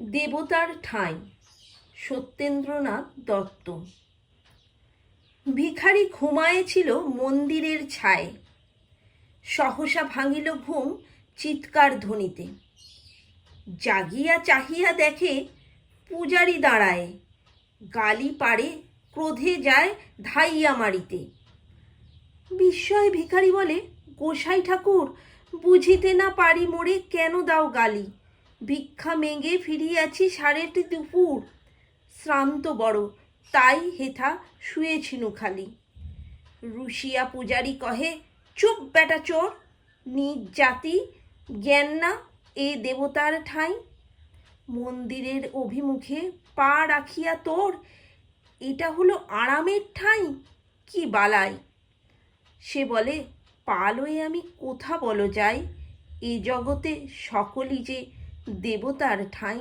দেবতার ঠাঁই, সত্যেন্দ্রনাথ দত্ত। ভিখারি ঘুমায়েছিল মন্দিরের ছায়ে। সহসা ভাঙিল ঘুম চিৎকার ধ্বনিতে। জাগিয়া চাহিয়া দেখে পূজারি দাঁড়ায়। গালি পারে, ক্রোধে যায় ধাইয়া মারিতে বিস্ময় ভিখারি বলে, গোসাই ঠাকুর, বুঝিতে না পারি মোরে কেন দাও গালি? ভিক্ষা মেঙ্গে ফিরিয়াছি সাড়েটি দুপুর। শ্রান্ত বড়, তাই হেথা শুয়েছিনু খালি। রুশিয়া পূজারি কহে, চুপ বেটা চোর, নিজ জাতি, জ্ঞান না এ দেবতার ঠাঁই। মন্দিরের অভিমুখে পা রাখিয়া তোর, এটা হলো আরামের ঠাঁই, কি বালাই? সে বলে, পালয়ে আমি কোথা বলো যাই, এ জগতে সকলই যে দেবতার ঠাঁই